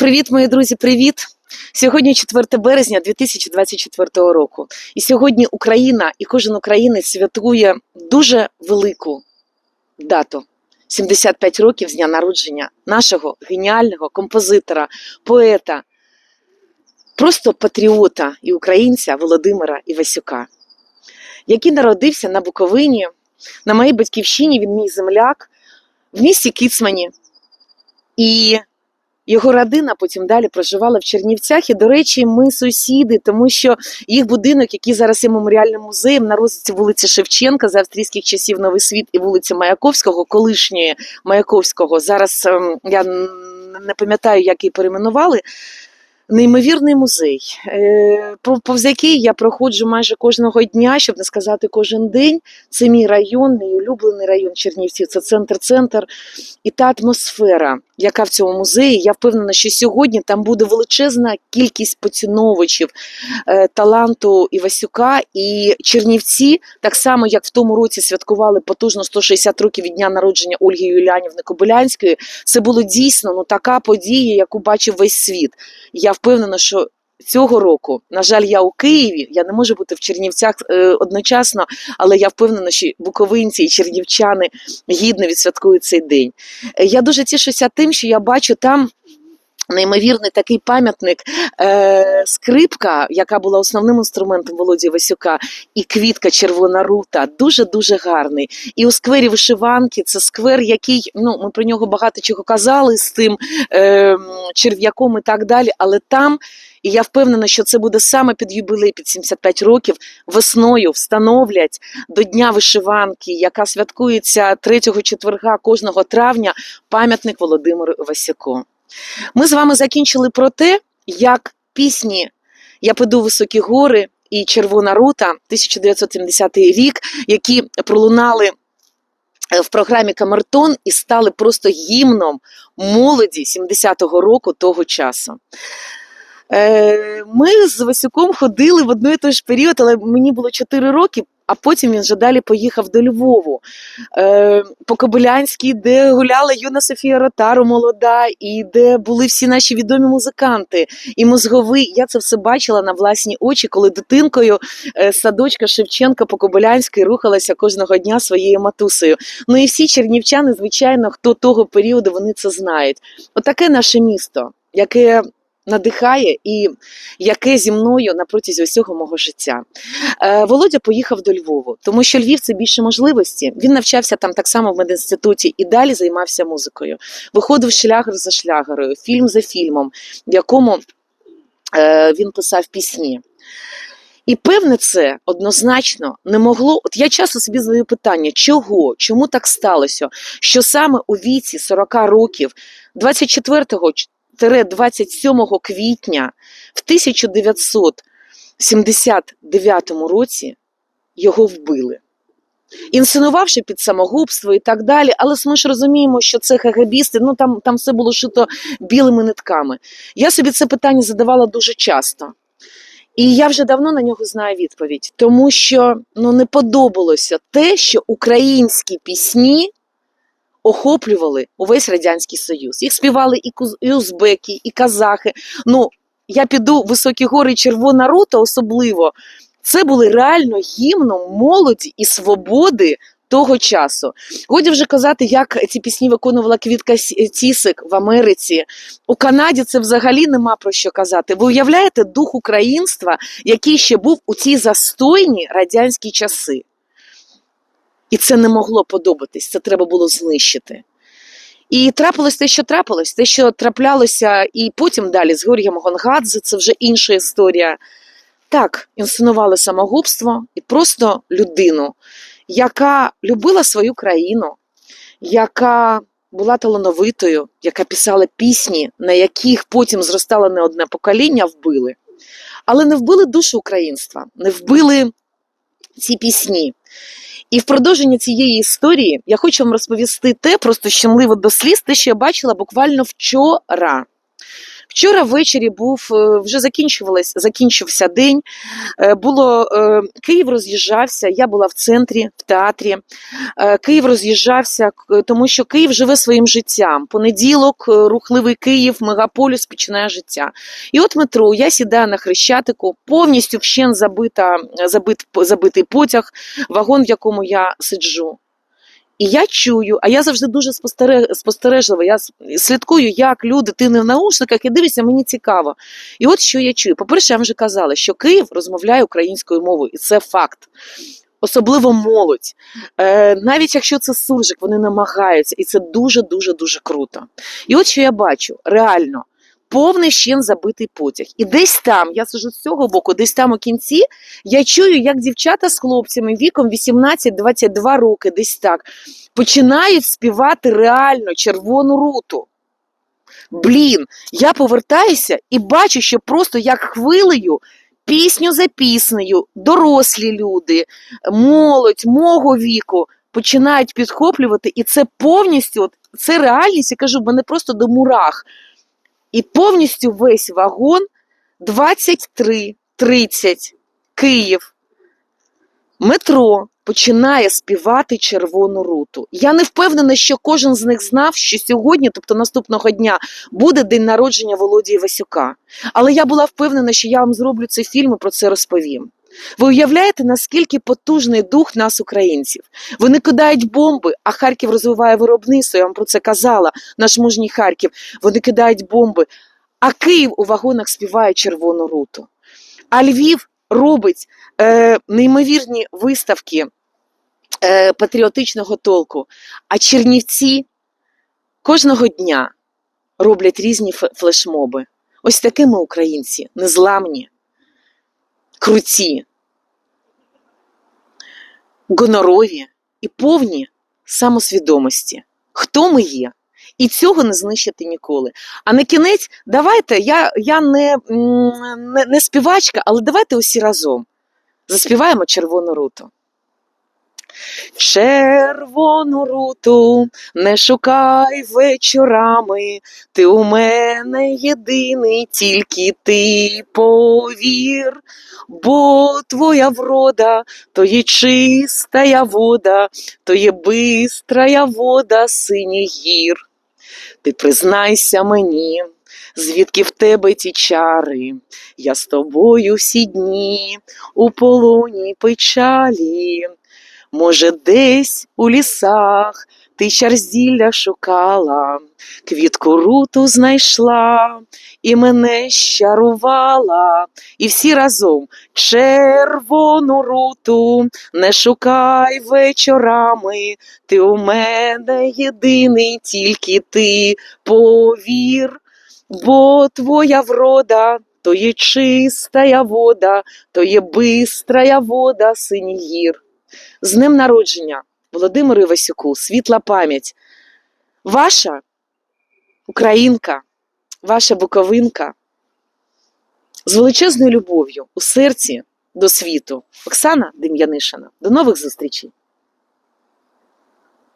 Привіт, мої друзі, привіт! Сьогодні 4 березня 2024 року. І сьогодні Україна і кожен українець святкує дуже велику дату. 75 років з дня народження нашого геніального композитора, поета, просто патріота і українця Володимира Івасюка, який народився на Буковині, на моїй батьківщині, він мій земляк, в місті Кіцмані. І його родина потім далі проживала в Чернівцях. І, до речі, ми сусіди, тому що їх будинок, який зараз є меморіальним музеєм, на розвитці вулиці Шевченка за австрійських часів Новий світ і вулиці Маяковського, колишньої Маяковського. Зараз ем, я не пам'ятаю, як її перейменували. Неймовірний музей, е, повз який я проходжу майже кожного дня, щоб не сказати кожен день. Це мій район, мій улюблений район Чернівців. Це центр-центр. І та атмосфера, яка в цьому музеї, я впевнена, що сьогодні там буде величезна кількість поціновувачів е, таланту Івасюка і Чернівці, так само як в тому році святкували потужно 160 років від дня народження Ольги Юлянівни Кобилянської. Це було дійсно ну така подія, яку бачив весь світ. Я впевнена, що. Цього року, на жаль, я у Києві, я не можу бути в Чернівцях е, одночасно, але я впевнена, що буковинці і чернівчани гідно відсвяткують цей день. Е, Я дуже тішуся тим, що я бачу там. Неймовірний такий пам'ятник е, скрипка, яка була основним інструментом Володі Васюка, і квітка червона рута, дуже дуже гарний. І у сквері вишиванки це сквер, який ну ми про нього багато чого казали з тим е, черв'яком і так далі. Але там, і я впевнена, що це буде саме під юбілей, під 75 років, весною встановлять до Дня вишиванки, яка святкується 3 четверга кожного травня, пам'ятник Володимиру Івасюку. Ми з вами закінчили про те, як пісні Я піду високі гори і Червона рута 1970 рік, які пролунали е, в програмі Камертон і стали просто гімном молоді 70-го року того часу. Е, Ми з Васюком ходили в одний і той ж період, але мені було 4 роки, а потім він вже далі поїхав до Львову. Е, По Кобилянській, де гуляла юна Софія Ротару молода, і де були всі наші відомі музиканти, і мозговий. Я це все бачила на власні очі, коли дитинкою е, садочка Шевченка по Кобилянській рухалася кожного дня своєю матусею. Ну і всі чернівчани, звичайно, хто того періоду вони це знають. Отаке наше місто, яке надихає і яке зі мною на протязі усього мого життя. Е, Володя поїхав до Львову, тому що Львів це більше можливості. Він навчався там так само в медінституті і далі займався музикою. Виходив шлягер за шлягерою, фільм за фільмом, в якому е, він писав пісні. І певне, це однозначно не могло. От я часто собі задаю питання, чого, чому так сталося, що саме у віці 40 років, 24-27 квітня в 1979 році його вбили. Інсценувавши під самогубство і так далі, але ми ж розуміємо, що це ХГБісти, ну там, там все було шито білими нитками. Я собі це питання задавала дуже часто. І я вже давно на нього знаю відповідь, тому що ну, не подобалося те, що українські пісні охоплювали увесь Радянський Союз. Їх співали і, і узбеки, і казахи. Ну, я піду в високі гори Червона рута особливо. Це були реально гімном молоді і свободи того часу. Годі вже казати, як ці пісні виконувала Квітка Цісик в Америці. У Канаді це взагалі нема про що казати. Ви уявляєте дух українства, який ще був у ці застойні радянські часи. І це не могло подобатись, це треба було знищити. І трапилось те, що трапилось, те, що траплялося, і потім далі з Георгієм Гонгадзе, це вже інша історія. Так, інсценували самогубство і просто людину, яка любила свою країну, яка була талановитою, яка писала пісні, на яких потім зростало не одне покоління, вбили. Але не вбили душу українства, не вбили ці пісні. І в продовження цієї історії я хочу вам розповісти те, просто щемливо до сліз, те, що я бачила буквально вчора. Вчора ввечері був е, вже закінчувалась, закінчився день. Е, Було е, Київ роз'їжджався. Я була в центрі, в театрі. Київ роз'їжджався, тому що Київ живе своїм життям. Понеділок, рухливий Київ, мегаполіс починає життя. І от метро, я сідаю на хрещатику, повністю вщен забита, забит, забитий потяг, вагон, в якому я сиджу. І я чую, а я завжди дуже спостережлива. Я слідкую, як люди, ти не в наушниках, і дивишся, мені цікаво. І от що я чую. По-перше, я вже казала, що Київ розмовляє українською мовою, і це факт. Особливо молодь. Е, навіть якщо це суржик, вони намагаються, і це дуже дуже дуже круто. І от що я бачу, реально. Повний щен забитий потяг. І десь там, я сижу з цього боку, десь там у кінці, я чую, як дівчата з хлопцями віком 18-22 роки, десь так, починають співати реально червону руту. Блін, я повертаюся і бачу, що просто як хвилею, пісню за піснею, дорослі люди, молодь мого віку починають підхоплювати, і це повністю, це реальність, я кажу, мене просто до мурах. І повністю весь вагон 23-30 Київ. Метро починає співати червону руту. Я не впевнена, що кожен з них знав, що сьогодні, тобто наступного дня, буде день народження Володії Васюка. Але я була впевнена, що я вам зроблю цей фільм і про це розповім. Ви уявляєте, наскільки потужний дух нас, українців? Вони кидають бомби, а Харків розвиває виробництво. Я вам про це казала. Наш мужній Харків. Вони кидають бомби, а Київ у вагонах співає червону руту. А Львів робить е, неймовірні виставки е, патріотичного толку. А Чернівці кожного дня роблять різні флешмоби. Ось такими українці незламні, круті, гонорові і повні самосвідомості. Хто ми є? І цього не знищити ніколи. А на кінець, давайте, я, я не, не, не співачка, але давайте усі разом заспіваємо червону руту. Червону руту не шукай вечорами, ти у мене єдиний, тільки ти повір, бо твоя врода то є чистая вода, то є бистрая вода синіх гір. Ти признайся мені, звідки в тебе ті чари, я з тобою всі дні у полоні печалі. Може, десь у лісах ти чарзілля шукала, квітку руту знайшла і мене щарувала, і всі разом червону руту не шукай вечорами, ти у мене єдиний, тільки ти. Повір, бо твоя врода то є чистая вода, то є бистрая вода синіх гір. З ним народження, Володимиру Івасюку, світла пам'ять. Ваша українка, ваша буковинка з величезною любов'ю у серці до світу. Оксана Дем'янишина. До нових зустрічей!